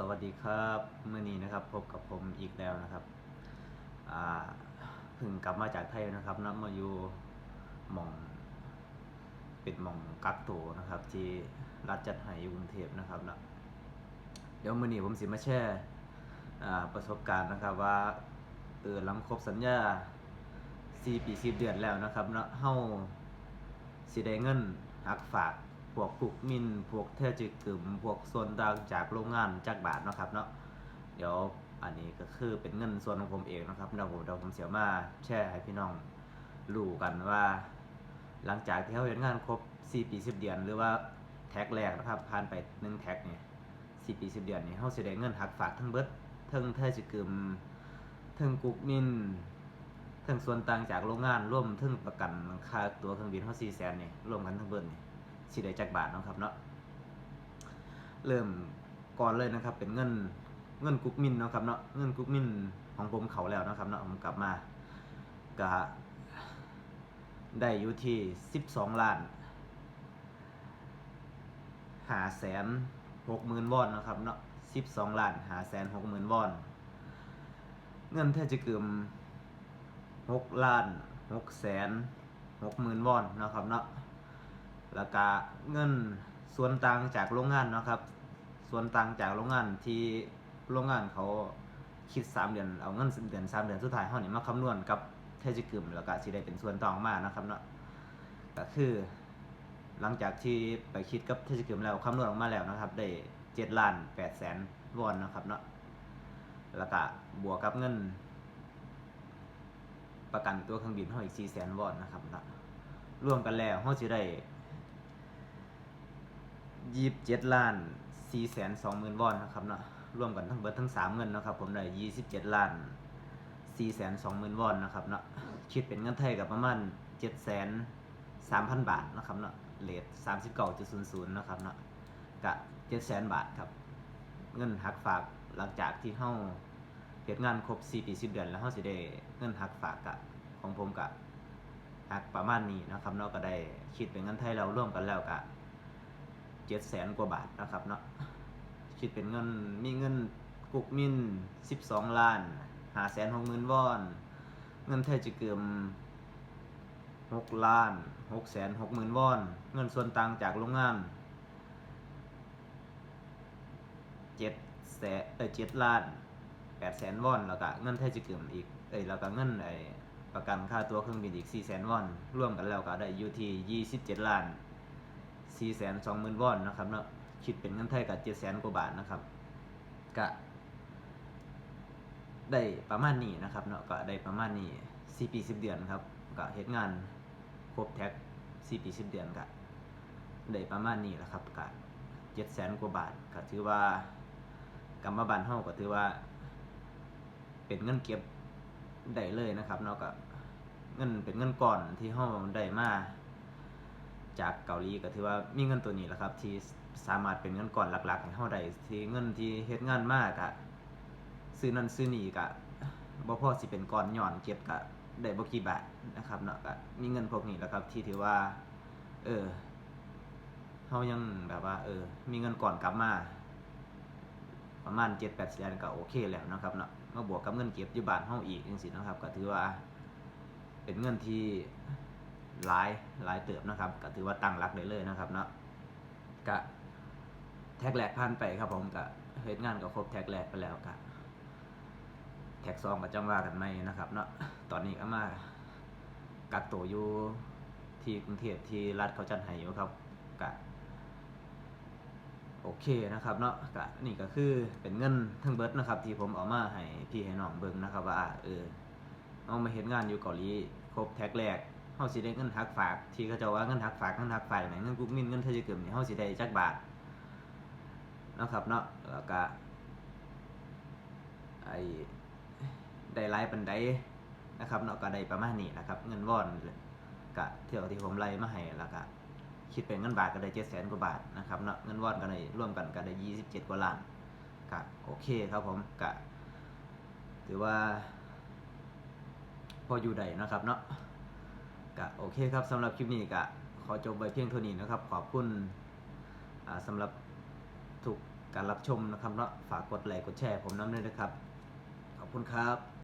สวัสดีครับเมื่อนี้นะครับพบกับผมอีกแล้วนะครับเพิ่งกลับมาจากไทยนะครับนัมาอยู่หมองเป็นหมองกักตัวนะครับ ที่รัฐจัดให้อยู่กรุงเทพนะครับนะเดี๋ยวมื่อนี้ผมสิมาแชร์อ่ประสบการณ์นะครับว่าเออหลังครบสัญญา4ปี10เดือนแล้วนะครับเนาะเฮาสิได้เงินหักฝาก วกปลูกมินพวกเทจิกึมพวกส่วนต่างจากโรงงานจากบาทเนาะครับเนาะเดี๋ยวอันนี้ก็คือเป็นเงินส่วนของผมเองนะครับเดี๋ยวผมเดี๋ยวผมเสียมาแชร์ให้พี่น้องรู้กันว่า หลังจากที่เขาเห็นงานครบ 4 ปี 10 เดือน หรือว่าแท็กแรกนะครับผ่านไป1แท็กเนี่ย4ปี 10 เดือนนี่เขาสิได้เงินหักฝากทั้งเบิดทั้งเทจิกึมทั้งกรุ๊กมินทั้งส่วนต่างจากโรงงานร่วมทั้งประกันค่าตัวเครื่องบินเขา4แสนนี่รวมกันทั้งเบิดนี่ สิได้จักบาทเนาะครับเนาะเริ่มก่อนเลยนะครับ เป็นเงินเงินกุ๊กมินเนาะครับเนาะเงินกุ๊กมินของผมเขาแล้วนะครับเนาะผมกลับมาก็ได้อยู่ที่สิบสองล้านหาแสนหกหมื่นวอนนะครับเนาะสิบสองล้านหาแสนหกหมื่นวอน เงินแท้จะเกืมหกล้านหกแสนหกหมื่นวอนนะครับเนาะ แล้วก็เงินส่วนต่างจากโรงงานเนาะครับ ส่วนต่างจากโรงงานที่โรงงานเขาคิด 3 เดือนเอาเงินเดือน3เดือนสุดท้ายเฮานี่มาคำนวณกับเทจิกึมแล้วก็สิได้เป็นส่วนต่อออกมานะครับเนาะก็คือหลังจากที่ไปคิดกับเทจิกึมแล้วคำนวณออกมาแล้วนะครับ ได้7ล้าน8แสนวอนนะครับเนาะแล้วก็บวกกับเงิน ประกันตัวเครื่องบินเฮาอีก4แสนวอนนะครับเนาะรวมกันแล้วเฮาสิได้ ยี่สิบเจ็ดล้านสี่แสนสองหมื่นวอนนะครับเนาะรวมกันทั้งเบิดทั้งสามเงินนะครับผมได้ยี่สิบเจ็ดล้านสี่แสนสองหมื่นวอนนะครับเนาะคิดเป็นเงินไทยกับประมาณเจ็ดแสนสามพันบาทนะครับเนาะเลทสามสิบเก้าจุดศูนย์ศูนย์นะครับเนาะกะเจ็ดแสนบาทครับ เงินหักฝากหลังจากที่เฮาเฮ็ดงานครบสี่ปีสิบเดือนแล้วเฮาสิได้เงินหักฝากกะของผมกะหักประมาณนี้นะครับเนาะก็ได้คิดเป็นเงินไทยเราร่วมกันแล้วกะ เจ็ดแสนกว่าบาทนะครับเนาะคิดเป็นเงินมีเงินกุกมินสิบสองล้านหาแสนหกหมื่นวอน เงินไทยจะเกืมหกล้านหกแสนหกหมื่นวอน เงินส่วนต่างจากโรงงานเจ็ดแสนเออเจ็ดล้านแปดแสนวอนแล้วก็เงินไทยจะเกืมอีกเอ้ยแล้วก็เงินไอประกันค่าตัวเครื่องบินอีกสี่แสนวอน รวมกันแล้วก็ได้อยู่ที่ยี่สิบเจ็ดล้าน สี่แสนสองหมื่นวอนนะครับเนาะคิดเป็นเงินไทยกับเจ็ดแสนกว่าบาทนะครับก็ได้ประมาณนี้นะครับเนาะก็ได้ประมาณนี้สี่ปีสิบเดือนครับก็เฮ็ดงานครบแท็กสี่ปีสิบเดือนก็ได้ประมาณนี้แหละครับก็เจ็ดแสนกว่าบาทก็ถือว่ากรรมบาลเฮาก็ถือว่า เป็นเงินเก็บได้เลยนะครับเนาะก็เงินเป็นเงินก่อนที่เฮาได้มา จากเกาหลีก็ถือว่ามีเงินตัวนี้แหละครับ ที่สามารถเป็นเงินก่อนหลักๆให้เฮาได้ที่เงินที่เฮ็ดงานมากอะซื้อนั่นซื้อนี่ก็บ่พอสิเป็นก่อนย้อนเก็บก็ได้บ่กี่บาทนะครับเนาะก็มีเงินพวกนี้แหละครับ ที่ถือว่า เออเฮายังแบบว่า เออ มีเงินก่อนกลับมาประมาณ7-8แสนก็โอเคแล้วนะครับเนาะมาบวกกับเงินเก็บอยู่บ้านเฮาอีกจังซี่นะครับ ก็ถือว่า เป็นเงินที่ หลายหลายเติบนะครับก็ถือว่าตั้งหลักได้เลยนะครับเนาะกะแท็กแรกผ่านไปครับผมกะเฮ็ดงานก็ครบแท็กแรกไปแล้วกะแท็กสองก็จังว่ากันใหม่นะครับเนาะตอนนี้ก็มากักตัวอยู่ที่กรุงเทพที่รัฐเขาจัดให้อยู่ครับกะโอเคนะครับเนาะกะนี่ก็คือเป็นเงินทั้งเบิร์ดนะครับที่ผมเอามาให้พี่ให้น้องเบิ่งนะครับว่าเออเอามาเฮ็ดงานอยู่เกาหลีครบแท็กแรก เฮาสิได้เงินหักฝาก ที่เขาเจะว่าเงินหักฝากเงินหักฝากไหนเงินกุ๊กมินเงินเทยเกิมนี่เฮาสิได้จักบาทเนาะครับเนาะแล้วก็ไอ้ได้หลายปานใดนะครับเนาะก็ได้ประมาณนี้นะครับ เงินวอนก็เที่ยวที่ผมไล่มาให้แล้วก็คิดเป็นเงินบาทก็ได้700,000กว่าบาทนะครับเนาะเงินวอนก็ได้ร่วมกันก็ได้27กว่าล้านก็โอเคครับผมก็ถือว่า พออยู่ได้นะครับเนาะ ก็โอเคครับสำหรับคลิปนี้ก็ขอจบไปเพียงเท่านี้นะครับ ขอบคุณสำหรับทุกการรับชมนะครับเนาะฝากกดไลค์กดแชร์ผมน้ำด้วยนะครับ ขอบคุณครับ